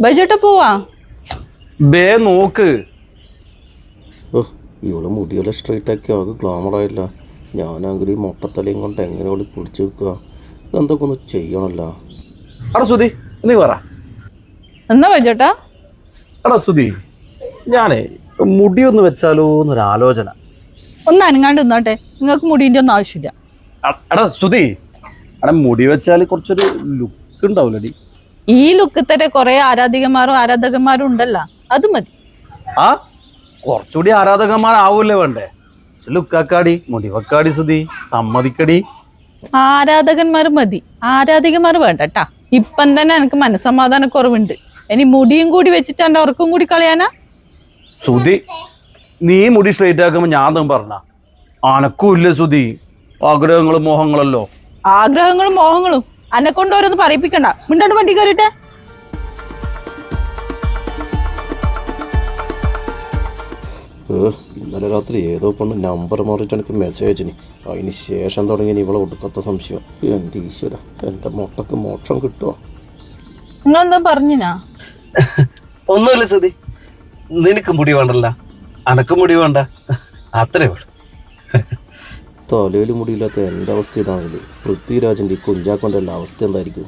ബൈജേട്ട പോവാ? ബേ നോക്ക്. ഓ ഇവൾ മുടിയെല്ലാം സ്ട്രൈറ്റ് ആക്കി ആകെ ഗ്ലാമർ ആയില്ല. ഞാനാണെങ്കിൽ ഈ മൊട്ടത്തലയും കൊണ്ട് എങ്ങനെ അവൾ പിടിച്ചു വെക്കുക? എന്തൊക്കെ ഒന്ന് ചെയ്യണല്ലോ? എടാ സുധി നീ പറ. എന്നാ ബൈജേട്ടാ എടാ സുധി ഞാനേ മുടി ഒന്ന് വെച്ചാലോ എന്നൊരു ആലോചന ഒന്ന് അനങ്ങാണ്ട് നിന്നാട്ടെ. നിങ്ങൾക്ക് മുടീന്റെ ഒന്നും ആവശ്യമില്ല. എ- എടാ സുധി എടാ മുടി വെച്ചാൽ കുറച്ചൊരു ലുക്ക് ഉണ്ടാവില്ലടി ഈ ലുക്ക് തന്നെ കുറെ ആരാധികന്മാരും ആരാധകന്മാരും ഉണ്ടല്ലോ. അത് മതി. ആ കുറച്ചുകൂടി ആരാധകന്മാർ ആവൂല്ലേ വേണ്ടേ ലുക്കാക്കാടി മുടിവക്കാടി സുതി സമ്മതിക്കടി. ആരാധകന്മാർ മതി. ആരാധികന്മാർ വേണ്ട കേട്ടാ ഇപ്പം തന്നെ എനിക്ക് മനസ്സമാധാന കുറവുണ്ട് ഇനി മുടിയും കൂടി വെച്ചിട്ട് എന്റെ ഉറക്കും കൂടി കളയാനാ? സുധി നീ മുടി സ്ട്രേറ്റ് ആക്കുമ്പോ ഞാൻ പറഞ്ഞ. അനക്കും ഇല്ല സുധി? ആഗ്രഹങ്ങളും മോഹങ്ങളല്ലോ. ആഗ്രഹങ്ങളും മോഹങ്ങളും. എന്നെ കൊണ്ട് ഓരോന്ന് പറയിപ്പിക്കണ്ട. മിണ്ടാണ്ട് വണ്ടി കയറിട്ടെ ഇന്നലെ രാത്രി ഏതോ പെണ്ണ് നമ്പർ മാറിയിട്ട് എനിക്ക് മെസ്സേജ് അയച്ചിനി. അതിന് ശേഷം തുടങ്ങി ഇവളെ ഒടുക്കത്ത സംശയം. എന്റെ ഈശ്വര എന്റെ മുട്ടക്ക് മോക്ഷം കിട്ടുമോ നിങ്ങളെന്താ പറഞ്ഞിനാ? ഒന്നുമില്ല സതി നിനക്ക് മുടി വേണ്ടല്ല. അനക്ക് മുടി വേണ്ട. അത്രേ ഉള്ളൂ. തലയിൽ മുടിയില്ലാത്ത എന്റെ അവസ്ഥ ഇതാണെങ്കിൽ പൃഥ്വിരാജിന്റെ കുഞ്ചാക്കോന്റെ എല്ലാ അവസ്ഥ എന്തായിരിക്കും?